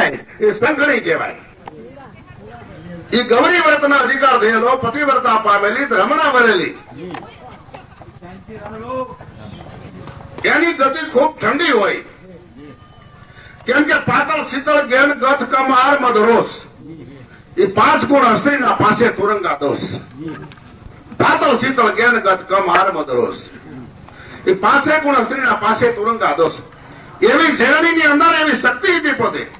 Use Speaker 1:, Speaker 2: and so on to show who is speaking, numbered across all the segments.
Speaker 1: કહેવાય, એ સંઘણી કહેવાય. એ ગૌરી વ્રતના અધિકાર થયેલો પતિવ્રતા પામેલી રમણા વરેલી. એની ગતિ ખૂબ ઠંડી હોય. કેમ કે પાતળ, શીતળ, ગેન ગથ કમાર મધરોસ. એ પાંચ ગુણ સ્ત્રીના પાસે તુરંગા દોષ. પાતળ, શીતળ, ગેન ગત કમાર મધરોસ. એ પાંચે ગુણ અસ્ત્રીના પાસે તુરંગા દોષ. એવી ઝેરણીની અંદર એવી શક્તિ હતી પોતે.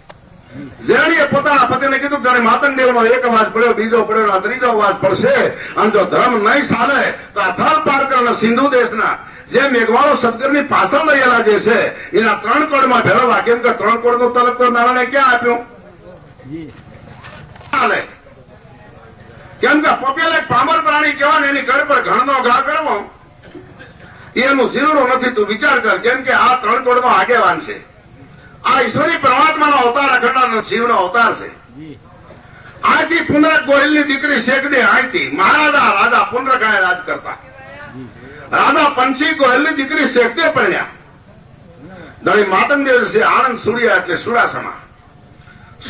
Speaker 1: ઝેરણીએ પોતાના પતિને કીધું ત્યારે માતંગદેવનો એક અવાજ પડ્યો, બીજો પડ્યો ત્રીજો અવાજ પડશે. અને જો ધર્મ નહીં ચાલે તો આ થર પારકર સિંધુ દેશના. જે મેઘવાળો સદગરની પાછળ રહેલા જે છે, એના ત્રણ કોડમાં ભેળવવા. કેમ કે ત્રણ કોડનું તરત તો નારાયણે ક્યાં આપ્યું? કેમ કે પપેલ એક પામર પ્રાણી કહેવાય એની ઘર પર ઘણનો ઘા કરવો. એનું ઝીરો નથી, તું વિચાર કર. કેમ કે આ ત્રણ કોડનો આગેવાન છે. આ ઈશ્વરી પરમાત્માનો અવતાર અખંડ શિવનો અવતાર છે. આથી પુનરક ગોહિલની દીકરી શેખદે આથી મહારાજા રાજા પુનરકાએ રાજ કરતા. રાજા પંછી ગોહિલની દીકરી શેખદે પરણ્યા. દળી માતંગદેવ છે આણંદ સુડિયા એટલે સુડાસમા.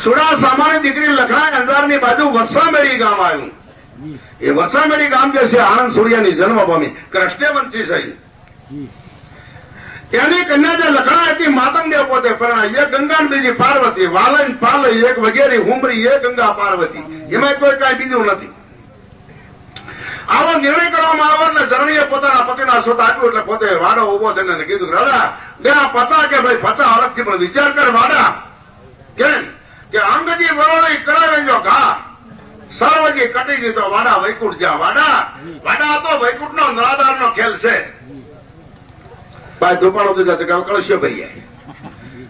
Speaker 1: સુડાસામાની દીકરી લખણા અંજારની બાજુ વરસામેડી ગામ આવ્યું. એ વરસામેડી ગામ જે છે આનંદ સુડિયાની જન્મભૂમિ. કૃષ્ણવંશી સહી એની કન્યા જે લખણા હતી માતંગદેવ પોતે પરણા એક ગંગા બીજી પાર્વતી, વાલન પાલ, એક વગેરે હુમરી એ ગંગા પાર્વતી. એમાં કોઈ કાંઈ બીજું નથી. આવો નિર્ણય કરવામાં આવ્યો એટલે જરણીએ પોતાના પતિના સુત આપ્યું એટલે પોતે વાડો ઊભો થઈને કીધું રાડા ગયા પતા કે ભાઈ પતા અલગથી પણ વિચાર કર વાડા. કેમ? કે અંગજી વરોળી કરાવે જો ઘા. સર્વજી કટી દીધો, વાડા વૈકુંઠ જ્યાં. વાડા વાડા તો વૈકુંઠ નો નળાદાર નો ખેલ છે. જતે કહો કળશ્યો ભરી જાય.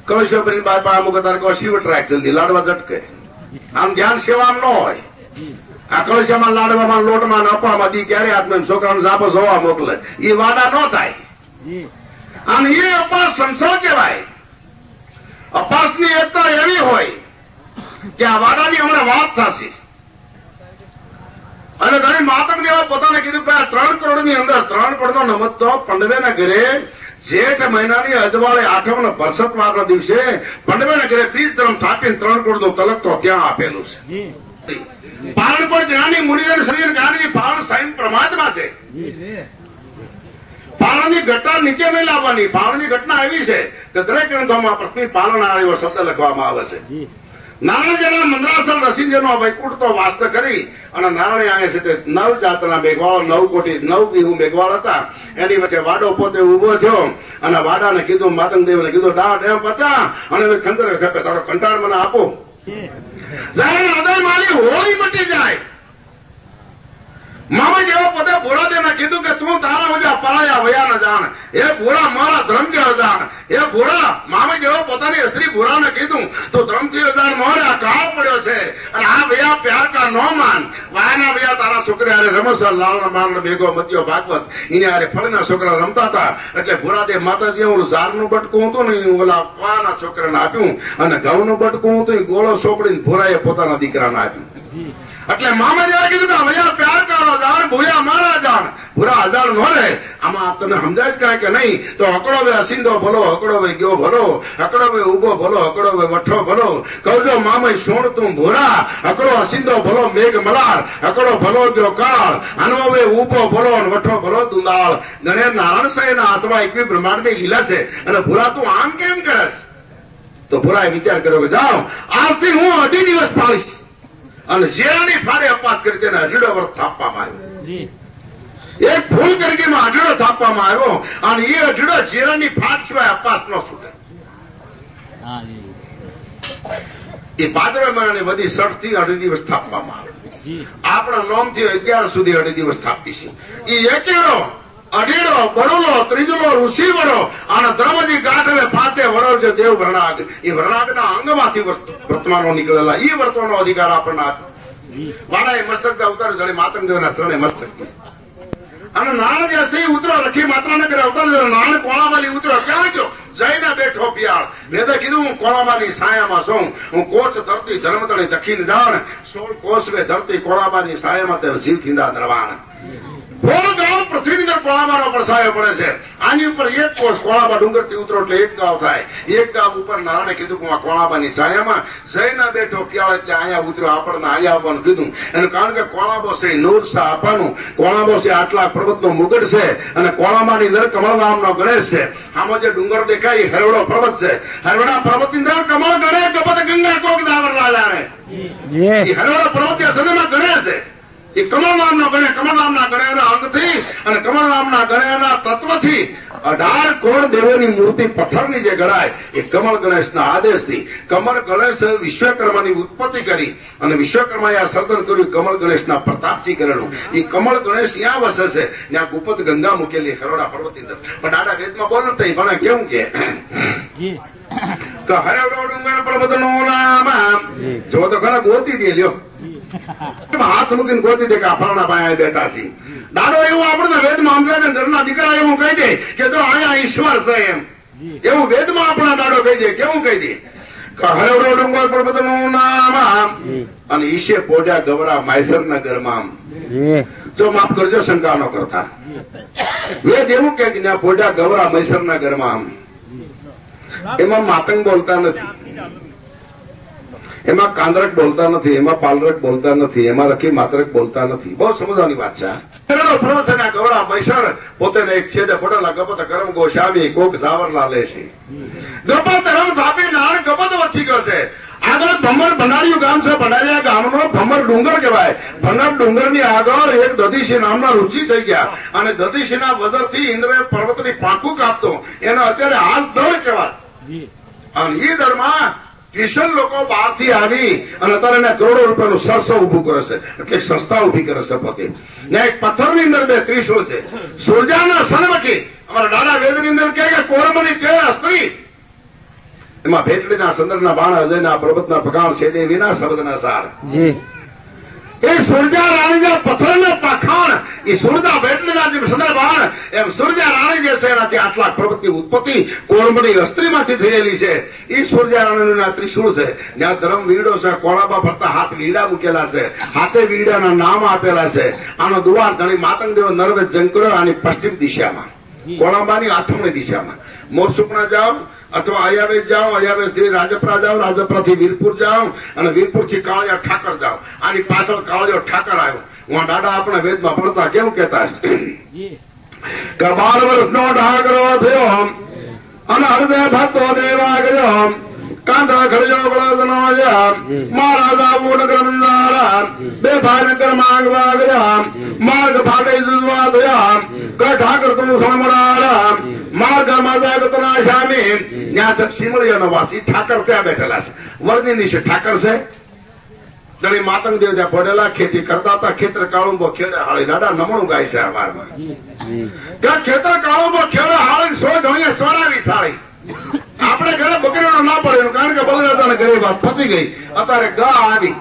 Speaker 1: કળશ્યો ભરીને બાય પા અમુક તારે કહો શિવ જલ્દી લાડવા ઝટકે. આમ ધ્યાન સેવામાં ન હોય. આ કળશ્યામાં લાડવામાં લોટમાં ને દી ક્યારે આત્મ છોકરાને સાપો સવા મોકલે. એ વાડા ન થાય. અને એ અપાસ સંસાર કહેવાય. અપાસની એકતા એવી હોય કે આ વાડાની હમણાં વાત થશે. અને તમે માતંગ દેવા પોતાને કીધું કે આ ત્રણ કરોડની અંદર ત્રણ કરોડનો નમત તો પંડવેના ઘરે જેઠ મહિનાની અજવાળે આઠમ ને પરસત વારના દિવસે પંડવેના ઘરે ત્રીજ ધર્મ સ્થાપીને ત્રણ કરોડ તલક તો ત્યાં આપેલું છે. પારણ કોઈ જ્ઞાની મુનિજન શરીર જ્ઞાની પારણ સાઈન પ્રમાદમાં છે. પારણની ઘટના નીચે નહીં લાવવાની. પારણની ઘટના એવી છે કે દરેક ગ્રંથોમાં પ્રશ્ન પાલન એવો શબ્દ લખવામાં આવે છે. નારાયણ મંદ્રાસર રસીજનો વૈકુંઠ તો વાસ્ત કરી અને નારાયણ આવે છે તે નવ જાતના મેઘવાળો નવ કોટી નવ વિહુ મેઘવાળ હતા. એની વચ્ચે વાડો પોતે ઊભો થયો અને વાડાને કીધું માતંગદેવને કીધું દાટ એમ પચા. અને ખંદર ખપે તારો કંટાળ મને આપો. જ્યારે હૃદય મારી હોળી મટી જાય મામા જેવો પોતે ભોળાદેવને કીધું કે તું તારા મજા પરાયા વયા ન જાણ. એ ભોળા મારા ધર્મથી અજાણ એ ભોળા મામા જેવો પોતાની સ્ત્રી ભોળાને કીધું, તો ધ્રમથી અજાણ મોરે આ કાળ પડ્યો છે. અને આ ભૈયા પ્યાર કા નો માન. વાયના ભૈયા તારા છોકરા અરે રમસર લાલ માલ ભેગો મત્યો ભાગવત. એને હારે ફળના છોકરા રમતા હતા. એટલે ભોળાદેવ માતાજી હું ઝારનું બટકું હતું ને ઓલા પાના છોકરાને આપ્યું. અને ઘઉંનું બટકું હતું ગોળો સોપડીને ભોરાએ પોતાના દીકરાને આપ્યું. એટલે મામા જેવા કીધું કે ભૈયા પ્યાર કરો જાણ, ભૂયા મારા જાણ. ભૂરા હજાર નો રે. આમાં તને સમજાય જ કાંઈ કે નહીં? તો હકડો વે અસિંદો ભલો, હકડો વે ગયો ભલો, હકડો વે ઊભો ભલો, હકડો વે વઠો ભલો. કહજો મામય સોણ તું ભૂરા, હકડો અસિંદો ભલો મેઘ મલાર હકડો ભલો ગયો કાળ અનવો વે ઊભો ભલો અને વઠો ભલો દુંદાળ. ગણે નારાયણ સાહેબ ના હાથમાં એકવી બ્રહ્માંડની લીલા છે. અને ભૂરા તું આમ કેમ કરસ? તો ભૂરાએ વિચાર કર્યો કે જાઓ, આજથી હું અઢી દિવસ પાડીશ અને શેરાની ફાળે અપવાદ કરી તેને અઢીડો વર્ષ થાપવામાં આવ્યો. એક ભૂલ તરીકેમાં અઢીડો થાપવામાં આવ્યો અને એ અઢીડો જીરાની ફાટ સિવાય અપાસ ન છૂટે. એ પાદરા મારાને બધી સઠથી અઢી દિવસ થાપવામાં આવે. આપણા નોમથી અગિયાર સુધી અઢી દિવસ થાપીશું એ એકેડો અઢીડો બળોલો ત્રીજલો ઋષિ વડો અને દ્રમજી ગાંઠવે પાસે વડો છે દેવ વરણાગ. એ વરણાગના અંગમાંથી વર્તમાનો નીકળેલા. એ વર્તવાનો અધિકાર આપણને આપ્યો વાળાએ મસ્તક અવતાર જણે માતંગદેવના ત્રણે મસ્તક અને નાણ જે સહી ઉતરો રખી માત્રા ને કરે નાણ કોળાવાલી ઉતરો ક્યાં ગયો? જઈને બેઠો પિયાળ. મેં તો કીધું, હું કોળાબાની સાયામાં છું. હું કોચ ધરતી ધર્મતળી દખીને જાણ સોળ કોષવે ધરતી કોળાબાની સાયામાં તે જીવ થીંદા દ્રવાણ. ફોર ગામ પૃથ્વીની અંદર કોળાબાનો પડછાયો પડે છે. આની ઉપર એક કોષ કોળાબા ડુંગરથી ઉતરો એટલે એક ગાવ થાય. એક ગાવ ઉપર નારાયણે કીધું કે હું આ કોળાબાની છાયામાં જઈને બેઠો પ્યાળ એટલે અહીંયા ઉતર્યો આપણને અહીંયા આવવાનું કીધું. એનું કારણ કે કોળાબો છે નૂર શાહ આપવાનું. કોળાબો છે આટલા પર્વતનો મુગટ છે અને કોળાબાની અંદર કમળ નામનો ગણેશ છે. આમાં જે ડુંગર દેખાય એ હરવડો પર્વત છે. હરવડા પર્વતની અંદર કમળ ગણેશ કપત ગંગા કોક દાવર લાલાને. હરવડા પર્વતીય સમયમાં ગણેશ છે. એ કમળ નામના કમળરામના ગળેના અંગથી અને કમળરામના ગળેના તત્વથી અઢાર કોણ દેવોની મૂર્તિ પથ્થરની જે ગળાય એ કમળ ગણેશના આદેશથી. કમળ ગણેશ વિશ્વકર્માની ઉત્પત્તિ કરી અને વિશ્વકર્માએ આ સર્જન કર્યું કમળ ગણેશના પ્રતાપથી કરેલું. એ કમળ ગણેશ ત્યાં વસે છે ત્યાં ગુપત ગંગા મૂકેલી હરોડા પર્વતની અંદર. પણ દાદા વેદમાં બોલ નથી ભણે કેવું કે?
Speaker 2: હરે
Speaker 1: કે હરવડો ડુંગર પર્વતનું નામ. જો તો ખરા ગોતી દે લ્યો. હાથ મૂકીને ગોતી દે કે આ ફલાણા ભાઈ બેઠા છે. દાદો એવું આપણને વેદમાં અમદાવાદ ઘરના દીકરા એવું કહી દે કે જો અહીંયા ઈશ્વર છે એમ. એવું વેદમાં આપણા દાડો કહી દે કેવું કહી દે? હરવડો ડુંગર પર્વતનું નામ અને ઈશે પોજા ગવરા માયસરના ઘરમાં
Speaker 2: જી.
Speaker 1: માફ કરજો શંકા ન કરતા. વેદ એવું કે પોજા ગવરા મૈસરના ઘરમાં એમાં માતંગ બોલતા નથી. એમાં કાંદરક બોલતા નથી એમાં પાલરક બોલતા નથી એમાં રખી માતરક બોલતા નથી. બહુ સમજવાની વાત છે મૈસર એક છેદે પડેલા ગપત કરમ ગોસ્વામી કોક સાવરલા લે છે. ગપત રમ થાપી નાણ ગપત વસી ગયો આગળ ભમર ભંડારીયું ગામ છે ભંડારીયા ગામનો ભમર ડુંગર કહેવાય. ભમર ડુંગરની આગળ એક દધીશી નામના રુચિ થઈ ગયા. અને દધીશીના વજરથી ઇન્દ્રએ પર્વતની પાંખું કાપતો. એને અત્યારે હાથ દળ કહેવાય. અને એ દરમાં કિશન લોકો બહારથી આવી અને અત્યારે એને કરોડો રૂપિયાનું સરસો ઉભું કરે છે. એટલે સંસ્થા ઊભી કરે છે પોતે. ને એક પથ્થરની અંદર બે ત્રીસો છે. સોજાના સન્મુખી અમારા દાદા વેદની અંદર કહે કે કોરમની તે સ્ત્રી એમાં ભેટડીના સંદર્ભના બાણ અજયના પ્રબતના પગાણ છે વિના શબ્દના સાર.
Speaker 2: જી.
Speaker 1: એ સુરજા રાણીના પથ્થરના પાખાણ એ સુરજા ભેટલીના જેમ ચંદ્રબાણ એમ સુરજા રાણી જે છે એનાથી આટલા પર્વતની ઉત્પત્તિ કોળંબની અસ્ત્રીમાંથી થયેલી છે. એ સુરજા રાણીના ત્રિશુળ છે. જ્યાં ધર્મ વીરડો છે કોળાબા ફરતા હાથ વીડા મૂકેલા છે. હાથે વીડાના નામ આપેલા છે. આનો દુવાર ધણી માતંગદેવ નર્વે જંકરો આની પશ્ચિમ દિશામાં. કોળાબાની આથમણી દિશામાં. સુપના જાઓ અથવા અયાવેશ જાઓ, અયાવેશથી રાજપરા જાઓ, રાજપરા થી વીરપુર જાઓ અને વીરપુરથી કાળિયા ઠાકર જાઓ. આની પાછળ કાળિયો ઠાકર આવ્યો. હું દાદા આપણે વેદમાં ભણતા કેવું
Speaker 2: વર્ષ
Speaker 1: કે બાર વર્ષનો ઢાકરો થયો અને હૃદય ભક્તો દેવા ગયો ખડજો બળદનો મહારાજા નગર બંધારા બે ભાઈ નગર માંગવા ગયા. માર્ગ માતા શામી ત્યાં સિમળીઓનો વાસી ઠાકર ત્યાં બેઠેલા છે. વરની નીચે ઠાકર છે. દળી માતંગ દેવ ત્યાં પડેલા ખેતી કરતા હતા. ખેતર કાળુંબો ખેડે હાળી. દાદા નમણું ગાય છે કે ખેતર કાળુંબો ખેડે હાળી સો ધણીએ સોરાવી સાળી આપણે ઘરે બકરીઓ ના પડે કારણ કે બગડાતાને ઘરે વાત થતી ગઈ. અત્યારે ગા આવી.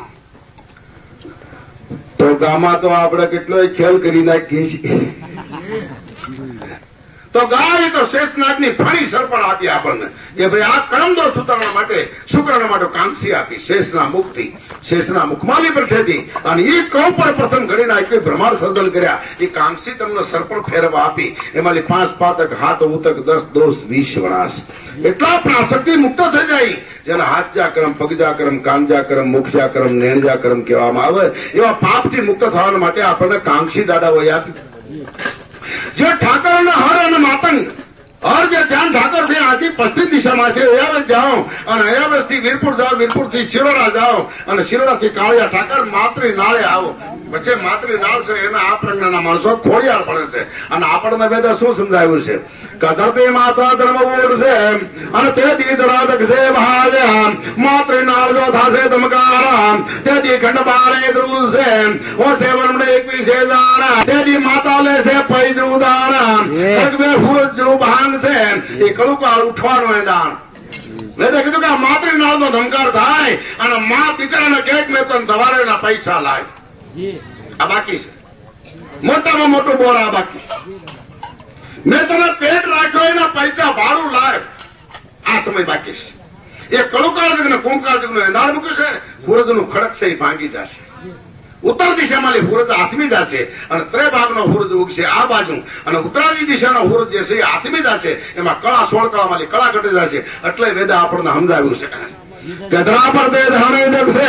Speaker 1: તો ગામાં તો આપણે કેટલોય ખેલ કરી નાખીએ છીએ. તો ગાય તો શેષનાથની સરપણ આપી આપણને. કે ભાઈ, આ કરમદોષ ઉતારવા માટે શુક્રના માટે કાંક્ષી આપી, શેષના મુખથી. શેષના મુખમાલી પર ખેતી અને એ કૌ પર પ્રથમ ઘડી નાખી ભ્રમાર સર્જન કર્યા. એ કાંક્ષી તમને સરપણ ફેરવા આપી. એમાંથી પાંચ પાતક, હાથ, ઉતક, દસ, દોષ, વીસ વણાસ એટલા પ્રાશક્તિ મુક્ત થઈ જાય. જેને હાથજા ક્રમ પગજા ક્રમ કાંજા ક્રમ મુખજા ક્રમ નેણજા ક્રમ કહેવામાં આવે, એવા પાપથી મુક્ત થવા માટે આપણને કાંક્ષી દાદાઓએ આપી. જે ઠાકર અને હર અને માતંગ હર જે ધ્યાન ઠાકર છે આથી પશ્ચિમ દિશામાં છે અયાવેશ જાઓ અને અયાવેશથી વીરપુર જાઓ વીરપુરથી શિરોડા જાઓ અને શિરોડા થી કાળિયા ઠાકર માતરી નાળે આવો વચ્ચે માત્રી નાળ છે એના આ પ્રજ્ઞાના માણસો ખોડિયાર પડે છે અને આપણને બધા શું સમજાયું છે કથતે માતા ધર્મ છે અને તેથી દરાદક છે ભાજ્યા માતરી નાળ જો થાશે ધમકારા તેથી ખંડ બારે ધ્રુવ છે ઓ સેવન એકવી છે દાણા તેથી માતા લેશે પૈજુ દાણા ભગવે ફૂલ જો ભાંગ છે એ કળુકાળ ઉઠવાનું એ દાણ મેં કીધું કે આ માતૃ નાળનો ધમકાર થાય અને મા દીકરાને કેક મેં તને દવારેના પૈસા લાય આ બાકી છે મોટામાં મોટું બોર બાકી મેં તને પેટ રાખ્યો, એના પૈસા ભાડું લાય. આ સમય બાકી છે. એ કળુકાળ જગ કુંકાળ જગ એંધાણ મૂક્યું છે સૂરજનું ખડક છે એ ભાંગી જશે. ઉત્તર દિશામાં સૂરજ આથમી જશે અને ત્રે ભાગનો સૂરજ ઉગશે આ બાજુ. અને ઉત્તરાની દિશાનો સૂરજ જે છે એ આથમી જશે, એમાં કળા સોળ કળામાં કળા ઘટી જશે. એટલે વેદા આપણને સમજાવ્યું છે. ગધરા પર બે ધણે જગશે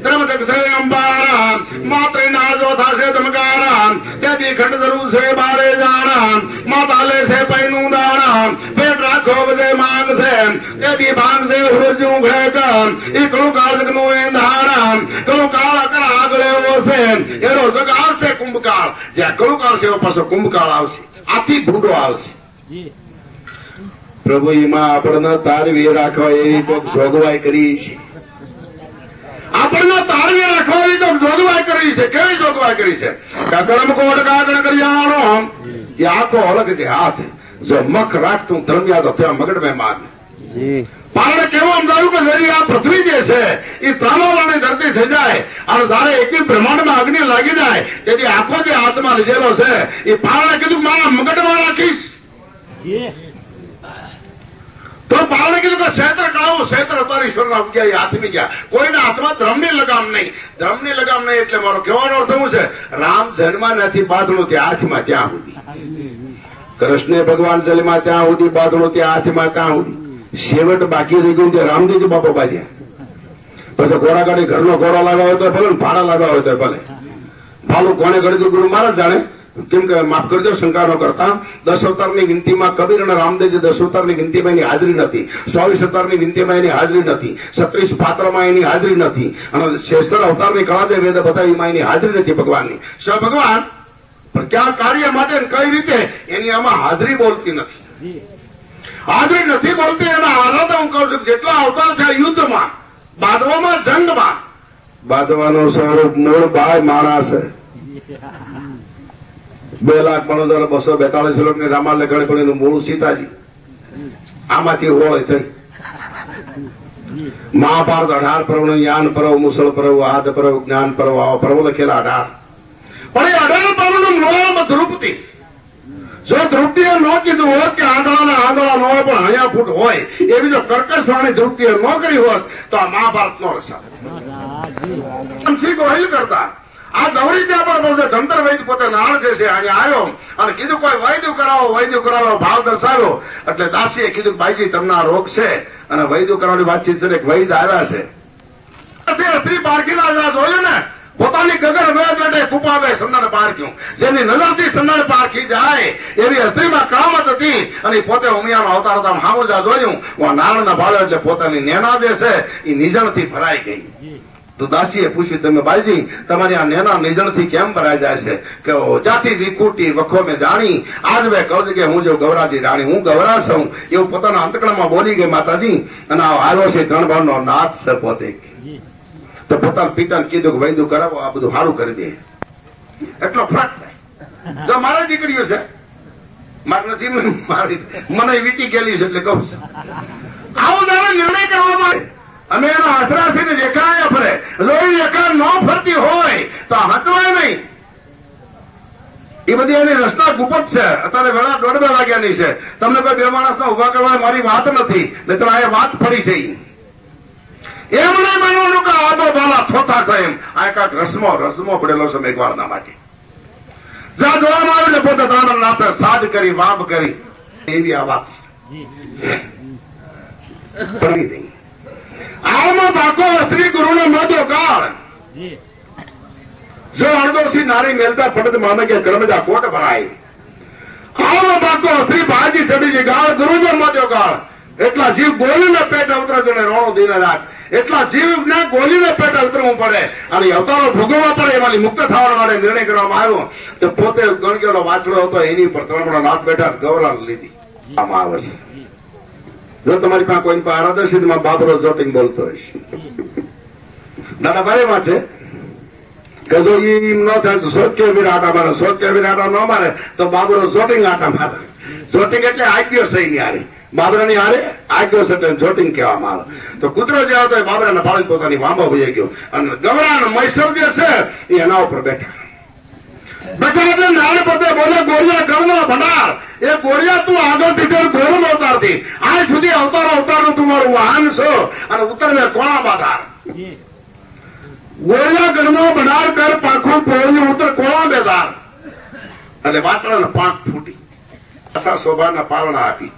Speaker 1: દ્રમ જગશે અંબારા માત્રે નાજો થાશે ધમકારા તેથી ખંડ જરૂર છે બારે જાણા માતા લે છે પૈનું દાણા પેટ રાખો બધે માંગ છે તેથી ભાંગ છે હુરજ ઉઘે કામ એ કળું કાળ જગનું એ ધારા કળું કાળ અકર આગળ એવો છે એનો જગ આવશે કુંભકાળ જ્યાં કળું કાળ છે એવો પાછો કુંભકાળ આવશે આથી ભૂડો આવશે
Speaker 2: જી
Speaker 1: પ્રભુ એમાં આપણને તારવી રાખવા એવી કોઈક જોગવાઈ કરી છે. આપણને તારવી રાખવા એવી કોઈક જોગવાઈ કરી છે. કેવી જોગવાઈ કરી છે? કે કર્મ કોટ કાગળ કર્યાણો એ આખો અલગ છે હાથ. જો મખ રાખતું ધર્મ્યા તો ત્યાં મગડ મેં માન પારણે કેવું સમજાવ્યું કે જરી આ પૃથ્વી જે છે એ ત્રામાવાળી ધરતી થઈ જાય. અને જયારે એકવી બ્રહ્માંડમાં અગ્નિ લાગી જાય તેથી આખો જે હાથમાં લીધેલો છે એ પારણે કીધું મારા મગડમાં રાખીશ. તો પાવને કીધું કે ક્ષેત્ર કળાવું ક્ષેત્ર ગયા એ હાથમી ગયા. કોઈના હાથમાં ધ્રમની લગામ નહીં. ધ્રમની લગામ નહીં એટલે મારો કહેવાનો અર્થ શું છે? રામ જન્મા નથી બાંધણું ત્યાં હાથમાં ત્યાં સુધી. કૃષ્ણ ભગવાન જન્મા ત્યાં સુધી, બાદળો ત્યાં હાથમાં ત્યાં સુધી. છેવટ બાકી રહી ગયું છે. રામદેવજી બાપા બાજ્યા. પછી ઘોડા ગાડી ઘરનો ઘોડો લાવ્યો હોય તો ભલે ભાડા લાવ્યા હોય તો ભલે. ભાલું કોને ઘડી ગુરુ મહારાજ જાણે? કેમ કે માફ કરજો, શંકા ન કરતા. દસ અવતારની વિનંતીમાં કબીર અને રામદેવજી દસ અવતારની વિનંતીમાં એની હાજરી નથી. ચોવીસ અવતારની વિનંતીમાં એની હાજરી નથી. છત્રીસ પાત્રમાં એની હાજરી નથી. અને શ્રેષ્ઠ અવતારની કળા જે વેદ બતાવી એમાં એની હાજરી નથી ભગવાનની. સ ભગવાન, પણ ક્યાં કાર્ય માટે કઈ રીતે એની આમાં હાજરી બોલતી નથી? હાજરી નથી બોલતી, એના આરાધ હું કહું છું જેટલા અવતાર છે યુદ્ધમાં, બાદવામાં જંગમાં, બાદવાનો સ્વરૂપ મૂળ ભાઈ માણસ છે બે લાખ પંદર બસો બેતાલીસ લોકોની રામાલ લગાડી પડીનું મૂળ સીતાજી. આમાંથી હોય થઈ મહાભારત, અઢાર પર્વ જ્ઞાન પર્વ, મુસળ પર્વ આદ પર્વ, જ્ઞાન પર્વ, આવા પર્વ લખેલા અઢાર. પણ એ અઢાર પર્વનું મૂળ ધ્રુપતિ જો ધ્રુપતિએ ન કીધું હોત કે આંધળાના આંધળા ન હોય, પણ હયા ફૂટ હોય, એવી જો કર્કશ વાણી ધ્રુપતિએ ન કરી હોત, તો આ મહાભારત નો રસા કરતા આ ગૌરી ત્યાં પણ બોલશે ધંતર વૈદ પોતે નાણ છે અહીંયા આવ્યો અને કીધું, કોઈ વૈદ્ય કરાવો વૈદ્ય કરાવો. ભાવ દર્શાવ્યો. એટલે દાસીએ કીધું ભાઈજી, તમને આ રોગ છે. અને વૈદ્ય કરાવવાની વાતચીત છે વૈદ આવ્યા છે. સ્ત્રી પારખીના જ્યાં ને? પોતાની ગગર વેદ એટલે કુપાવે સંદર પારખ્યું. જેની નજરથી સંદર પારખી જાય, એવી સ્ત્રીમાં કામત હતી. અને પોતે ઉમિયાનો અવતાર હતા હામુજા જોયું, હું નારણના ભાવે એટલે પોતાની નેના જે છે, એ નિજણથી ભરાઈ ગઈ. તો દાસીએ પૂછ્યું, તમે બાલજી, તમારી આ નેના નિજણથી કેમ ભરાઈ જાય છે? કે ઓજાથી વિકુટી વખો મેં જાણી, આજ મેં કહું કે હું જો ગૌરાજી રાણી, હું ગૌરા છું એવું પોતાના અંતકણમાં બોલી ગઈ માતાજી, અને આ આવ્યો છે ત્રણ ભાવનો નાથ છે પોતે. તો પોતાના પિતાને કીધું કે, વૈદુ કરાવો, આ બધું સારું કરી દે. એટલો ફરક જો મારા દીકરીઓ છે, મારે નથી, મારી મને વીતી ગયેલી છે એટલે કહું આવો તારે નિર્ણય કરવામાં આવે. અને એનો આશરાશીને દેખાયા ફરે. લોહી એકા ન ફરતી હોય તો હચવાય નહીં. એ બધી એની રચના ગુપત છે. અત્યારે વેળા દોઢ બે છે. તમને કોઈ બે માણસને ઊભા કરવા મારી વાત નથી. નહીતર આ વાત પડી છે એમ નહીં માનવાનું કે આબો બાલા થોતા છે એમ. આ કાંક રસમો રસમો પડેલો છે મેઘવાળના માટે. જ્યાં જોવામાં આવે ને પોતે તારા નાથે સાજ કરી વાપ કરી. એવી આ વાત પડી નહીં આમાં પાકો સ્ત્રી ગુરુનો મધો કાળ
Speaker 2: જો.
Speaker 1: અડધોથી નારી મેલતા પડત મામે કે કર્મજા કોટ ભરાય. આમાં પાકો સ્ત્રી ભાજી ચડી ગાળ ગુરુજો મોટો કાળ એટલા જીવ ગોલીને પેટ અવતરે છે રોણો દીને રાખ. એટલા જીવને ગોલીને પેટ અવતરવું પડે. અને અવતારો ભોગવવા પડે એમાંથી મુક્ત થવા માટે નિર્ણય કરવામાં આવ્યો. તો પોતે ગણગેલો વાછડો હતો એની પર ત્રણ નાથ બેઠા ગૌરવ લીધી. આમાં આવે છે જો તમારી પાસે કોઈ આરાધર્શિતમાં બાબરો જોટિંગ બોલતો હશે. દાદા બારેમાં છે કે જો ઈ ન થાય તો વીર આટા મારે વીર આટા ન મારે, તો બાબરો જોટિંગ આટા મારે. જોટિંગ એટલે આજ્ઞો સહી ની હારે. બાબરાની હારે આજ્ઞો એટલે જોટિંગ કહેવામાં આવે. તો કૂતરો જે આવતો એ બાબરાના પાડી પોતાની વાંબો ભજાઈ ગયો. અને ગવરાણ મૈસર જે છે, એ એના ઉપર બેઠા. બેઠા એટલે નાળ પોતે બોલે, ગોળિયા કરનો ભંડાર. એ ગોળિયા તું આગળથી ફેર ગોળમ અવતારથી. આ સુધી અવતારો અવતારનું તું મારું વાહન છો. અને ઉતરને કોણા બાધાર? ગોળિયા ગણનો ભંડાર કર, પાખું પોળી ઉતર, કોણા બેધાર? એટલે વાસણાના પાંખ ફૂટી. આશા શોભાના પારણા આપી.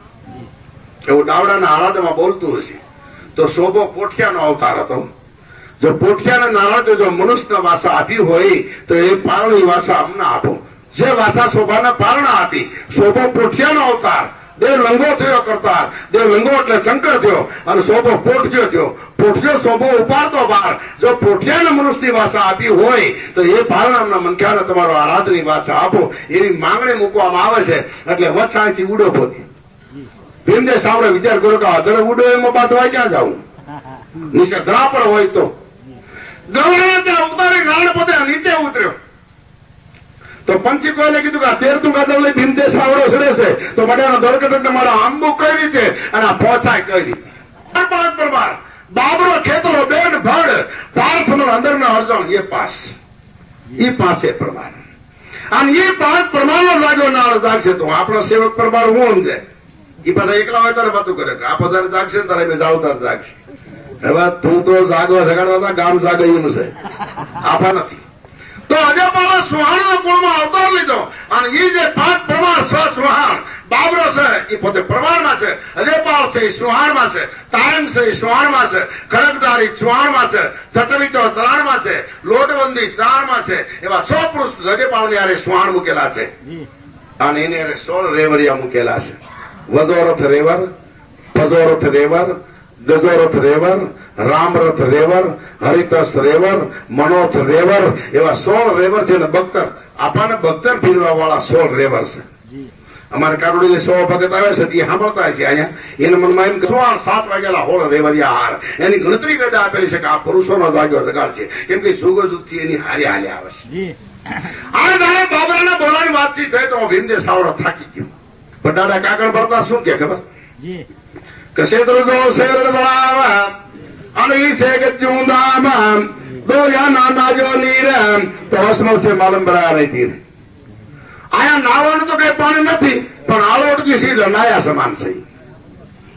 Speaker 1: એવું દાવડાના આરાધમાં બોલતું હશે. તો શોભો પોઠિયાનો અવતાર હતો. જો પોઠિયાને નારાજે જો મનુષ્યના વાસા આપી હોય, તો એ પારણી વાસા અમને આપો. જે વાસા શોભાને પારણા આપી, શોભો પોઠિયાનો અવતાર. દેવ લંગો થયો કરતાર. દેવ લંગો એટલે શંકર થયો અને શોભો પોઠિયો થયો. પોઠિયો શોભો ઉપાડતો બહાર જો પોઠિયાને મનુષ્યની વાસા આપી હોય, તો એ પારણાના મનખ્યાને તમારો આરાધની વાસા આપો. એવી માંગણી મૂકવામાં આવે છે. એટલે વછાણથી ઉડો પોતી ભીમદેવ સાંભળે, વિચાર કર્યો કે અધર ઉડો એમાં બાંધવા ક્યાં જાવું નીચે ધરાપર હોય તો ગવર્નર અવતારે ગાણ પોતે નીચે ઉતર્યો. તો પંચી કોઈને કીધું કે આ તેરતું ગાદર લઈ ભીમતે સાવડો સડે છે. તો ધડકટ એટલે મારા આંબુ કઈ રીતે? અને આ પોસાય કઈ રીતે? પાંચ પ્રમાણ બાબરો, ખેતરો, બેન ભડ પાર્થનો અંદરનો અર્જણ, એ પાસ. એ પાસે પ્રમાણ અને એ પાંચ પ્રમાણો લાગ્યો, નાળ જાગશે તો આપણો સેવક પ્રમાણ હું સમજે એ બધા એકલા હોય ત્યારે બધું કરે આ પધારે જાગશે તારે જાવ તાર જાગશે. હવે તું તો જાગવા જગાડવા ગામ જાગે એમ છે. આફા નથી. તો અજયપાલા સુહાણ ગુણમાં અવતાર લીધો અને એ જે પાંચ પ્રમાણ છ સુહાણ બાબરો છે એ પોતે પ્રમાણમાં છે, અજયપાલ છે એ સુહાણમાં છે તાયમ છે એ સુહાણમાં છે, ખડકધારી ચુહાણમાં છે ચટવીતો ચરાણમાં છે લોટબંધી ચારણમાં છે, એવા છ પુરુષ અજયપાલની આરે સુહાણ મૂકેલા છે. અને એને સોળ રેવરિયા મૂકેલા છે. વજોરથ રેવર પજોરથ રેવર ગજોરથ રેવર રામરથ રેવર હરિતસ રેવર મનોથ રેવર એવા સોળ રેવર છે ને બખ્તર. આપણને બખ્તર ફીરવા વાળા સોળ રેવર છે. અમારે કારોડી જે સો ભગત આવે છે એ સાંભળતા છે અહીંયા. એના મનમાં એમ સોળ સાત વાગેલા હોળ રેવરિયા હાર. એની ગણતરી વેદા આપેલી છે કે આ પુરુષોનો જાગ્યો જગાડ છે. કેમ કે સુગજુગથી એની હારે હાલે આવે છે. આ દાડે બાબરાના બોલાની વાતચીત થઈ તો ભીમદેવ સાવડો થાકી ગયો. પણ દાદા કાગળ ભરતા શું કે ખબર?
Speaker 2: જી
Speaker 1: કે શેત્ર જો શેર દળાવ અને ઈ છે કે ચુંદામ દો યા નાના જો નીર તો હસમલ છે માલમ બરા રહી તીર આયા નાવાનું તો કઈ પાણી નથી પણ આલોટકી સીધ નાયા સમાન છે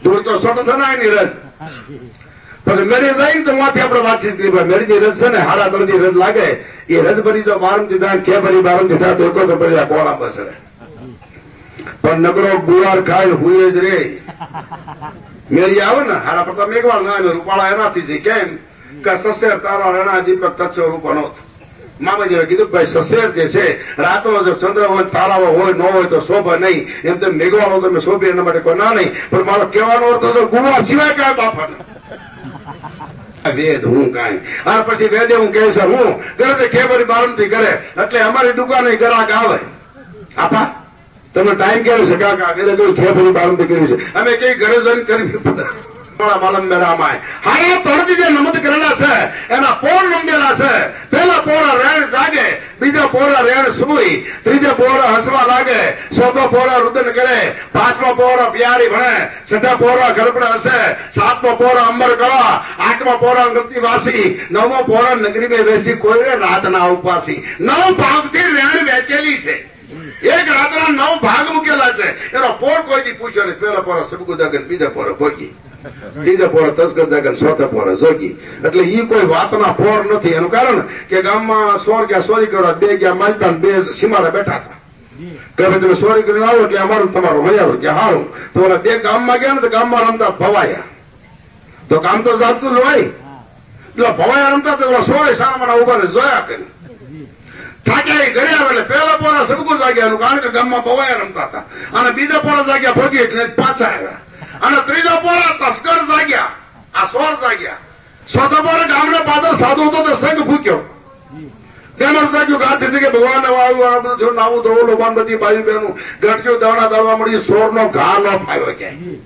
Speaker 1: દૂર તો સોટ સનાય ની રસ
Speaker 2: હા જી
Speaker 1: પણ મેરી જાય ને તો માથી આપણે વાતચીત કરી ભાઈ મેરી જે રસ છે ને હારા દરજી રસ લાગે એ રસ ભરી જો બારમ દીધા કે ભરી બારમ દીધા તો તો પછી આ કોળા બસરે પણ નગરો ગુવાર ખાય હુએ જ રે. મેરી આવે ને, હારા પ્રતાપ મેઘવાળ, ના રૂપાળા એનાથી છે. કેમ? કે સસેર તારા રણા દીપક તચ્ચો રૂપણો મામાજીએ કીધું ભાઈ સસેર જે છે, રાતનો જો ચંદ્ર હોય, તારાઓ હોય, ન હોય તો શોભા નહીં. એમ તો મેઘવાળો તમે શોભે એના માટે કોઈ ના નહીં. પણ મારો કહેવાનો અર્થ હતો, ગુવાર સિવાય કાંઈ બાપાને વેદ હું કાંઈ. અને પછી વેદે હું કહે છે, હું કરે છે ખેબરી બારમથી કરે એટલે અમારી દુકાને ગ્રાહક આવે. આપા? તમે ટાઈમ કેવું છે કાકા વેદે કહ્યું ખેબરી બારમથી કર્યું છે અમે કઈ ઘરે જઈને કરી માલમ મેરામાય હારે તળતી જે નમત કરેલા છે એના પોર નંદેલા છે પેલા પોરા રેણ જાગે બીજા પોરા રેણ સુઈ ત્રીજા પોરા હસવા લાગે ચોથો પોરા રુદન કરે પાંચમો પોરો પિયારી ભણે છઠ્ઠા પોરા ગરબડ હસે સાતમો પોરા અંબર કળા આઠમો પોરા નૃત્ય વાસી નવમો પોરા નગરી में બેસી કોઈ રાત ના ઉપવાસી નવ ભાગથી રેણ વેચેલી છે એક રાતના નવ ભાગ મૂકેલા છે. એનો પોર કોઈથી પૂછ્યો નહીં. પેલો પોરો સબગુ દગન બીજા પોરો ભોગી. ત્રીજા પોરો તસ્કર દગન ચોથા પોરો જોગી. એટલે ઈ કોઈ વાતના પોર નથી. એનું કારણ કે ગામમાં સોર ગયા સોરી કરવા બે ગયા, માલતા બે સીમાડા બેઠા હતા. કે ભાઈ તમે સોરી કરીને આવો એટલે અમારું તમારું હૈયારું કે હારું. તો ઓલા બે ગામમાં ગયા ને તો ગામમાં રમતા ભવાયા. તો કામ તો જાતું જ હોય. એટલે ભવાયા રમતા તો ઓલા સોરે સારા ઊભા ને જોયા કરી. થાક્યા એ ઘરે આવે એટલે પોરા સબકુ જાગ્યાનું કારણ કે ગામમાં ભવાયા રમતા હતા. અને બીજા પોરા જાગ્યા ભોગી એટલે પાછા આવ્યા. અને ત્રીજા પોરા તસ્કર જાગ્યા. આ સોર જાગ્યા. ચોથા પોરા ગામના પાદર સાધુ હતો તો સંઘ ફૂક્યો.
Speaker 2: જી
Speaker 1: તેમાં જાગ્યું કે આ કે ભગવાન આવ્યું આ બધું થયું નાવું ધોવું, લોભાન બધી ભાઈ બહેનું ગટક્યું દાણા દળવા મળી સોર નો ઘા ન ફાવ્યો ક્યાંય.
Speaker 2: જી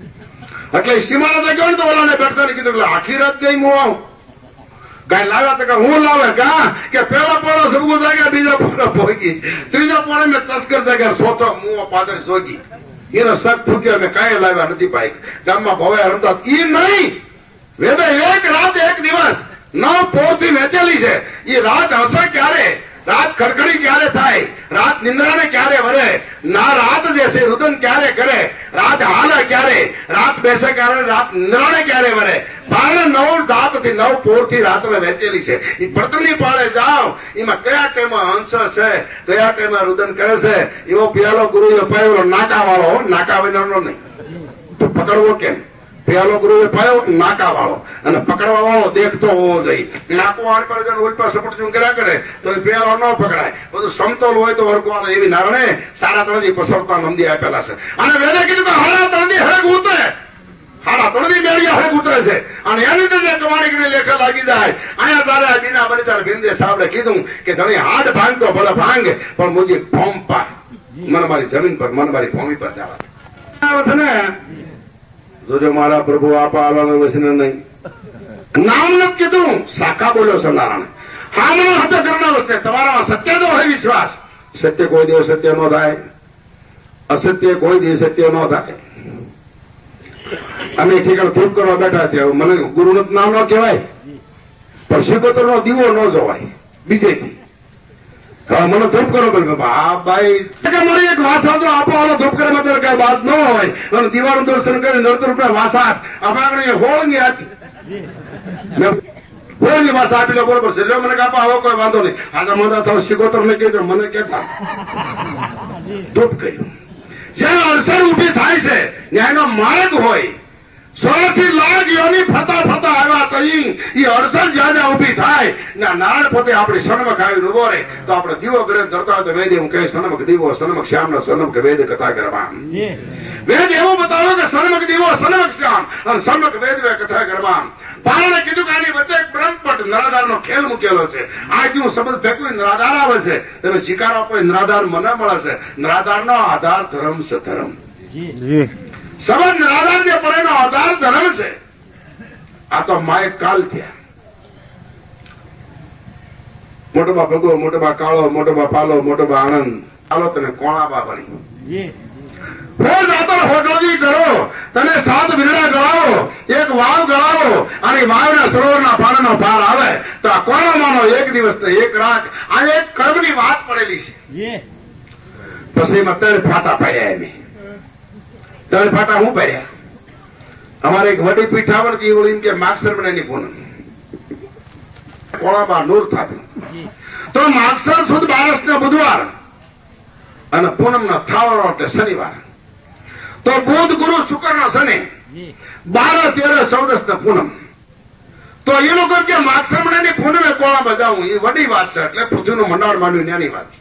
Speaker 1: એટલે સીમાડા જાગ્યો ને તો ઓલાને બેઠતા કીધું એટલે આખી રાત ગઈ હું આવું. કઈ લાવ્યા તો કે હું લાવે? કા કે પેલા પોળો સબગુ જાગ્યા, બીજા પોળો ભોગી. ત્રીજા પોણે મેં તસ્કર જાગ્યા સોતો મું પાદર સોગી. એનો સક ફૂટ્યો, મેં કાંઈ લાવ્યા નથી ભાઈ. ગામમાં ભવાય રમતા એ નહીં. વેદે એક રાત, એક દિવસ નવ પોરથી વેચેલી છે. એ રાત હશે ક્યારે? રાત ખડખડી ક્યારે થાય? રાત નિંદ્રાને ક્યારે વરે? ના રાત જે રુદન ક્યારે કરે? રાત હાલે ક્યારે? રાત બેસે ક્યારે રાત નિંદ્રાને ક્યારે વરે? બારણે નવ દાંતથી નવ પોરથી રાત્રે વહેંચેલી છે. એ પ્રતની પાળે જાઓ. એમાં કયા ટાઈમમાં હંસ છે? કયા ટાઈમમાં રુદન કરે છે? એવો પેલો ગુરુ પાયો નાકા વાળો નાકા વિનાનો નહીં. તો પકડવો કેમ? પેલો ગુરુએ પાયો નાકા વાળો અને પકડવા વાળો દેખતો હોવો જોઈએ. નાકો વાળ પર જણ સપોર્ટ કર્યા કરે, તો એ પેલો ન પકડાય. બધું સમતોલ હોય તો વર્ગવાનો એવી નારણે સાડા ત્રણ દી પસરતા નંદી આપેલા છે. અને વેદે કીધું કે હાડા ત્રણ દી હરેક ઉતરે. હાડા ત્રણ દી મેળિયા હરેક ઉતરે છે. અને એની અંદર કમાણી કરીને લેખા લાગી જાય. અહીંયા તારે બીના બની તારે ભીમદે સાહેબે કીધું કે ધણી હાથ ભાંગતો, ભલે ભાંગ, પણ મુજી ફોમ પા મને મારી જમીન પર મને મારી ભૂમિ પર જવા. જોજો મારા પ્રભુ, આપા આલાનો વચન નહીં. નામ નથી કીધું, સાકા બોલ્યો છે નારાયણ. હા મને કરનાર વખતે તમારામાં સત્ય તો હોય વિશ્વાસ. સત્ય કોઈ દિવસ સત્ય ન થાય. અસત્ય કોઈ દિવસ સત્ય ન થાય. અમે ઠેકાણ ધૂપ કરવા બેઠા ત્યાં મને ગુરુનું નામ ન કહેવાય. પણ શિકોતર નો દીવો ન જોવાય. બીજેથી. મને ધૂપ કરો આ ભાઈ કે મારી એક વાસા તો આપો, આનો ધૂપ કરે મતલબ કઈ વાત ન હોય. અને દિવાળું દર્શન કરી નડતર રૂપિયા વાસા આપણે હોળની આપી. હોળની વાસા આપી લો બરોબર છે મને મને કાપા આવો કોઈ વાંધો નહીં. આગળ મોટા તો શીખોતર ને કહેજો મને કેતા ધૂપ કર્યું. જ્યાં અડસર ઊભી થાય છે ન્યાયનો માર્ગ હોય સો લાખ યોની ફતા ફતા આવ્યા સહી એ અડસઠ જ્યાં ઊભી થાય. ને આ નારાયણ પોતે આપણી સન્મુખ આવી ઊભો રે તો આપણે દીવો ગળે ધરતા હોય તો વેદ હું કહે સન્મુખ દીવો સન્મક શ્યામ નો સન્મુખ વેદ કથા કરવા. વેદ એવું બતાવ્યો કે સન્મુખ દીવો સન્મુખ શ્યામ અને સન્મુખ વેદ વે કથા કરવા. પારણે કીધું કે આની વચ્ચે એક બ્રહ્મપટ નરાધારનો ખેલ મૂકેલો છે. આ કયું શબ્દ ફેંકવી નરાધાર આવે છે. તમે જીકાર આપો નરાધાર મને મળે છે. નરાધારનો આધાર ધર્મ છે ધર્મ.
Speaker 2: જી
Speaker 3: જી.
Speaker 1: સમજ નિરાધાર જે પડે એનો આધાર ધર્મ છે. આ તો માય કાલ થયા. મોટોબા ભગવો મોટોબા કાળો મોટોબા પાલો મોટોબા આણંદ. ચાલો તને કોણાબા બની રોજ આતો હોટલોજી કરો તને સાત બિરડા ગળાવો એક વાવ ગળાવો અને વાવના સરોવરના પાનનો પાર આવે. તો આ કોણામાનો એક દિવસ એક રાત આ એક કર્મની વાત પડેલી છે. પછી એમાં ત્રણ ફાટા પડ્યા એમ. ત્રણ ફાટા હું પહેર્યા? અમારે એક વડી પીઠાવર કે એવું એમ કે માગસર બનાની પૂનમ કોળાબા નૂર થાપ્યું તો માગસર સુદ બારસ ને બુધવાર અને પૂનમ ના થાવર એટલે શનિવાર. તો બુધ ગુરુ શુક્ર ના શનિ બાર તેર ચૌદસ ને પૂનમ. તો એ લોકો કે માગસર મહિનાની પૂનમે કોળા બજાવું એ વડી વાત છે એટલે પૃથ્વીનું મંડાણ માંડ્યું નાની વાત છે.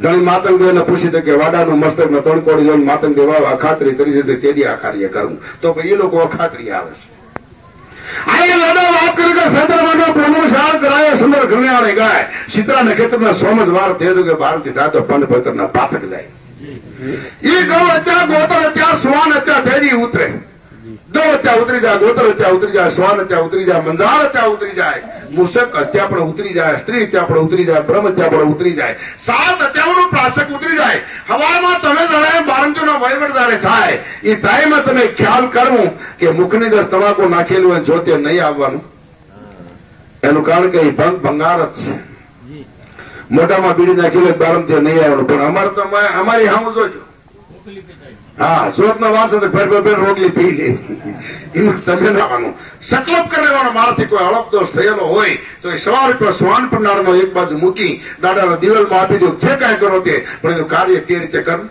Speaker 2: જી
Speaker 1: ઘણી માતંગદેવ ને પૂછી કે વાડાનું મસ્તક ને ત્રણ જોઈને માતંગદેવ આવે અખાતરી કરી દીધી, તેથી આ કરવું તો એ લોકો અખાતરી આવે છે. નક્ષત્રના સોમજ વાર કે ભારતી જાય એ ગૌ ગોત્ર અત્યારે સ્વાન અત્યારે તેજી ઉતરે. દો અત્યારે ઉતરી જાય, ગોતર અત્યા ઉતરી જાય, સ્વાન અત્યા ઉતરી જાય મંજાર અત્યા ઉતરી જાય. મુસક અત્યારે પણ ઉતરી જાય સ્ત્રી અત્યારે પણ ઉતરી જાય બ્રહ્મ અત્યારે પણ ઉતરી જાય સાત અત્યારનું પ્રાસક ઉતરી જાય. હવામાં તમે જણાય બારંજો વહીવટ જાણે થાય. એ ટાઈમે તમે ખ્યાલ કરવું કે મુખની અંદર તમાકુ નાખેલું હોય જો તે નહીં આવવાનું. એનું કારણ કે એ ભંગ ભંગાર જ છે. મોટામાં બીડી નાખેલું બારમ તે નહીં આવવાનું. પણ અમારે તો અમે- અમારી હામું જોજો હા સુરતના વાંચો તો ફેર ફેર રોટલી પી લે. એમાં તમે નાવાનું સંકલ્પ કરવાનો મારાથી કોઈ અળપ દોષ થયેલો હોય, તો એ સવાર ઉપર સ્વાન પંડાળનો એક બાજુ મૂકી દાદાના દિવાલમાં આપી દઉં જે કાંઈ કરો તે, પણ એનું કાર્ય તે રીતે કરવું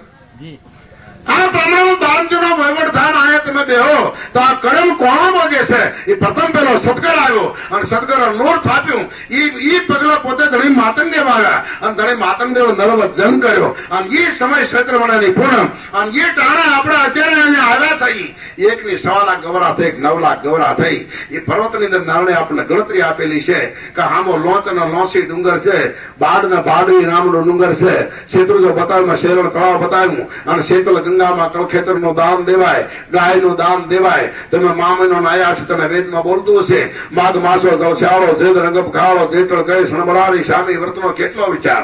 Speaker 1: આ પ્રમાણે દાનજનો વહીવટ થાય આયા, તમે બેહો. તો આ કડમ કોણ માગે છે? એ પ્રથમ પેલો સદગર આવ્યો અને સદગર નૂર થાપ્યું. ઈ ઈ પગલા પોતે ધણી માતંગદેવ આવ્યા અને ધણી માતંગદેવ નરવત જન કર્યો. અને એ સમય ક્ષેત્રવણાની પૂનમ. અને એ ટાણા આપણે અત્યારે અહીંયા આવ્યા છે એક ની સવા લાખ ગવરા થઈ નવ લાખ ગવરા થઈ. એ પર્વતની અંદર નારણે આપણને ગણતરી આપેલી છે કે આમો લોચ અને લોસી ડુંગર છે બાડ ને બાડી નામનો ડુંગર છે. શેત્રુજો બતાવ્યું શેરણ તળાવ બતાવ્યું. અને શેતલ ગંગામાં કળખેતરનું દાન દેવાય, ગાયનું દાન દેવાય. તમે મામીનો નાયા છો તમે વેદમાં બોલતું હશે. માઘ માસો ગૌશાળો જેદ રંગપ, ખાળો જેટલ ગઈ સણબડારી શામી વ્રતનો કેટલો વિચાર?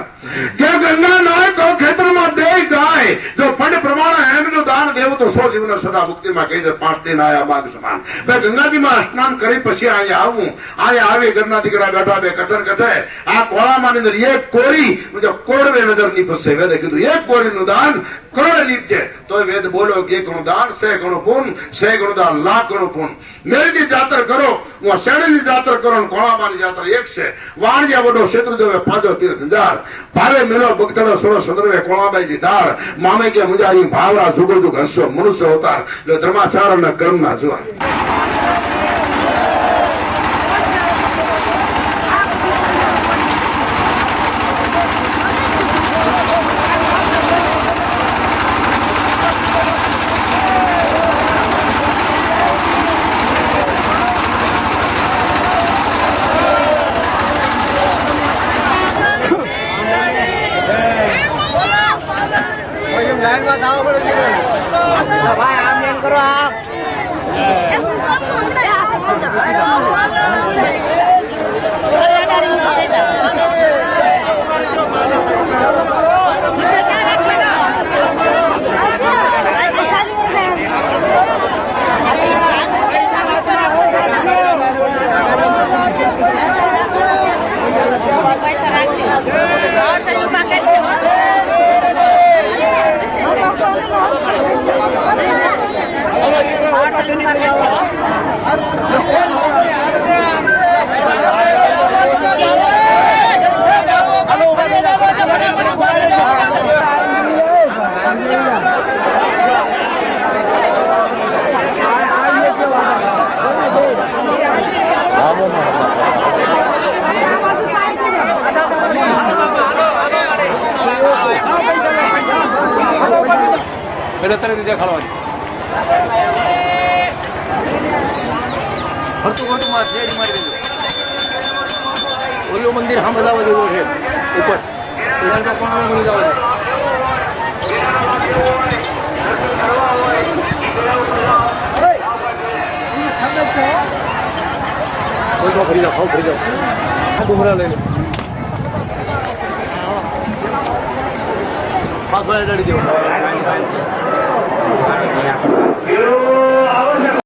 Speaker 1: કે ગંગા નાય કળખેતરમાં દે ગાય. જો પંડ પ્રમાણે એમનું દાન દેવું તો સો જીવન સદા મુક્તિમાં કહી દે, પાંચ દિન આયા માગ સમાન. બે ગંગાજીમાં સ્નાન કરી પછી અહીંયા આવું. અહીંયા આવી ઘરના દીકરા બેઠા, બે કથન કથે. આ કોળામાં અંદર એક કોરી કોરવે નજર નીપજશે. વેદે કીધું, એક કોરીનું દાન કરોડે નીપજે તો વેદ બોલો કે એક દાન સે ગણું પુન, સે ગણું દાન લાખ ગણું પુન. મેળીની જાતર કરો, હું શેણીની જાતર કરો ને કોણાબાની જાત્રા એક છે. વાણિયા વડો ક્ષેત્ર જોવે પાજો તીર્થ હજાર ભારે મેળો બગતડો સોળો સદરવે કોણાબાઈજી ધાર. મામે કે મુજાઈ ભાવરા જુગો જુગ હસ્યો મનુષ્ય અવતાર. એટલે ધર્માચાર અને કર્મના જુવાર
Speaker 2: ભાઈ આમ એમ કરો આમ
Speaker 3: એટલે તરત દેખાડવાની ફરતું ફરતું માં શેરી મારી દેજો ઓલું મંદિર હા બધા બધું છે. ઉપર. ત્યાં પણ મળી જવા છે ફરી જાઓ ફરી જાઓ. આ ડુંગરા લઈને. પાછળ ચડી દેવા